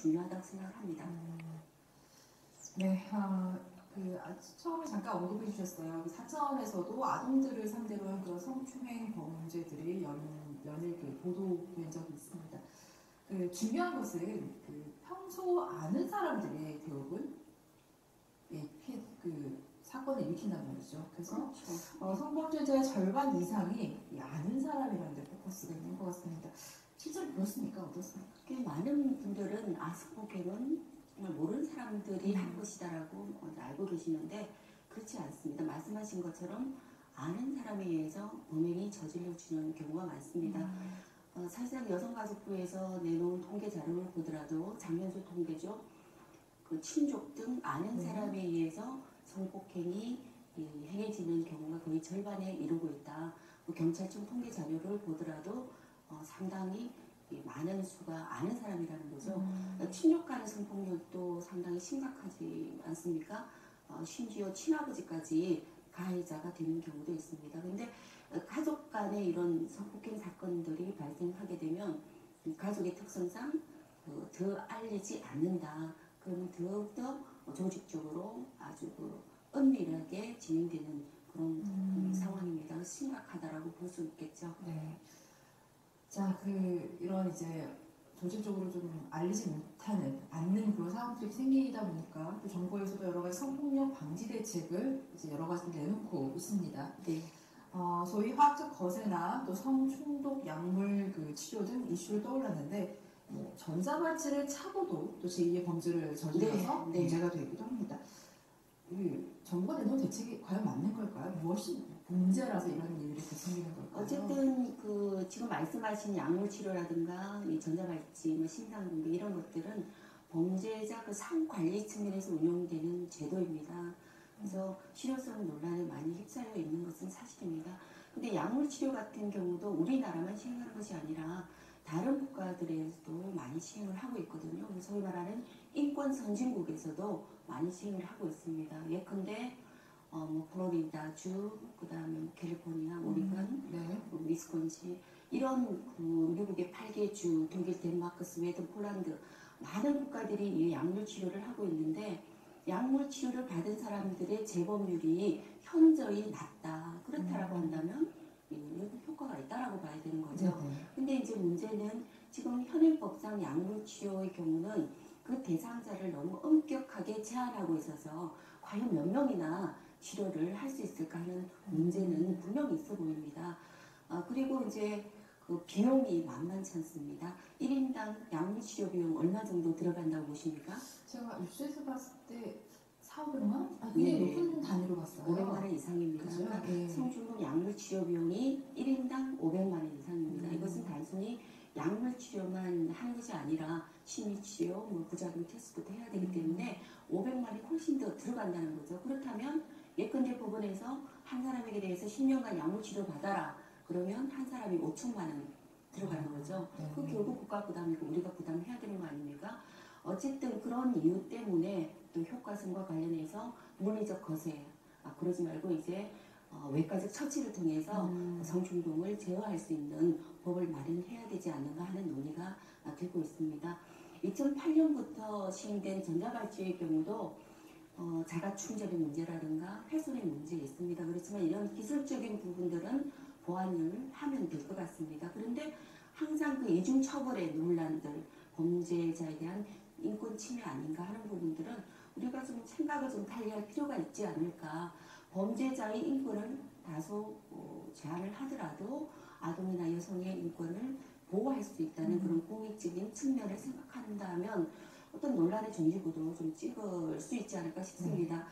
중요하다고 생각을 합니다. 네, 아, 그 아, 처음에 잠깐 언급해 주셨어요. 그 사천에서도 아동들을 상대로 한 그런 성추행 범죄들이 연, 연일 그 보도된 적이 있습니다. 그 중요한 것은 그 평소 아는 사람들의 대부분 예, 피, 그 사건을 일으킨다는 거죠. 그래서 그렇죠. 어, 성범죄자의 절반 이상이 이 아는 사람이라는 데 포커스가 있는 것 같습니다. 실제로 그렇습니까? 어떻습니까? 꽤 많은 분들은 정말 모르는 사람들이 음. 한 것이다라고 알고 계시는데 그렇지 않습니다. 말씀하신 것처럼 아는 사람에 의해서 범행이 저질러지는 경우가 많습니다. 어, 사실상 여성가족부에서 내놓은 통계 자료를 보더라도 작년수 통계죠. 그 친족 등 아는 네. 사람에 의해서 성폭행이 이, 행해지는 경우가 거의 절반에 이르고 있다. 뭐 경찰청 통계 자료를 보더라도 어, 상당히 이 많은 수가 아는 사람이라는 거죠. 음. 친족 간의 성폭력도 상당히 심각하지 않습니까? 어, 심지어 친아버지까지 가해자가 되는 경우도 있습니다. 근데 어, 가족 간의 이런 성폭행 사건들이 발생하게 되면 이 가족의 특성상 어, 더 알리지 않는다. 그러면 더욱더 조직적으로 아주 그 은밀하게 진행되는 그런 음. 상황입니다. 심각하다라고 볼 수 있겠죠. 네. 자, 그 이런 이제 조직적으로 좀 알리지 못하는 않는 그런 상황들이 생기다 보니까 또 정부에서도 여러 가지 성폭력 방지 대책을 이제 여러 가지 내놓고 있습니다. 네. 어, 소위 화학적 거세나 또 성충독 약물 그 치료 등 이슈를 떠올랐는데 뭐 전자발찌를 차고도 또 제2의 범죄를 저질러서 네, 네. 문제가 되기도 합니다. 이 정부가 내놓은 대책이 과연 맞는 걸까요? 무엇이 문제라서 이런 일이 생기는 걸까요? 어쨌든 그 지금 말씀하신 약물 치료라든가 이 전자발찌, 뭐 심상공개 이런 것들은 범죄자 그 상관리 측면에서 운용되는 제도입니다. 그래서 실효성 논란에 많이 휩싸여 있는 것은 사실입니다. 근데 약물 치료 같은 경우도 우리나라만 시행하는 것이 아니라 다른 국가들에서도 많이 시행을 하고 있거든요. 소위 말하는 인권 선진국에서도 많이 시행을 하고 있습니다. 예컨대 어, 뭐 플로리다주, 그다음에 뭐 캘리포니아, 오리건, 네. 뭐 위스콘신 이런 그 미국의 8개 주, 독일, 덴마크, 스웨덴, 폴란드 많은 국가들이 이 약물 치료를 하고 있는데 약물 치료를 받은 사람들의 재범률이 현저히 낮다. 그렇다라고 음. 한다면 이 효과가 있다라고 봐야 되는 거죠. 네. 근데 이제 문제는 지금 현행법상 약물 치료의 경우는 그 대상자를 너무 엄격하게 제한하고 있어서 과연 몇 명이나 치료를 할 수 있을까 하는 문제는 분명히 있어 보입니다. 아, 그리고 이제 그 비용이 만만치 않습니다. 1인당 약물 치료 비용 얼마 정도 들어간다고 보십니까? 제가 뉴스에서 봤을 때 4, 500만 원? 아, 굉장히 네. 높은 단위로 봤어요. 500만 원 이상입니다. 그죠? 그러니까 네. 성중독 약물 치료 비용이 1인당 500만 원 이상입니다. 음. 이것은 단순히 약물 치료만 하는 것이 아니라 심리 치료, 뭐 부작용 테스트도 해야 되기 음. 때문에 500만 원이 훨씬 더 들어간다는 거죠. 그렇다면 예컨대 법원에서 한 사람에게 대해서 10년간 약물 치료 받아라. 그러면 한 사람이 5천만 원 들어가는 거죠. 네. 그 결국 국가 부담이고 우리가 부담해야 되는 거 아닙니까? 어쨌든 그런 이유 때문에 또 효과성과 관련해서 물리적 거세, 아, 그러지 말고 이제 어, 외과적 처치를 통해서 음. 성충동을 제어할 수 있는 법을 마련해야 되지 않는가 하는 논의가 아, 되고 있습니다. 2008년부터 시행된 전자발찌의 경우도 어, 자가 충전의 문제라든가 훼손의 문제 있습니다. 그렇지만 이런 기술적인 부분들은 보완을 하면 될 것 같습니다. 그런데 항상 그 이중 처벌의 논란들, 범죄자에 대한 인권 침해 아닌가 하는 부분들은 우리가 좀 생각을 좀 달리 할 필요가 있지 않을까. 범죄자의 인권을 다소 어, 제한을 하더라도 아동이나 여성의 인권을 보호할 수 있다는 음. 그런 공익적인 측면을 생각한다면 어떤 논란의 종지부도 좀 찍을 수 있지 않을까 싶습니다.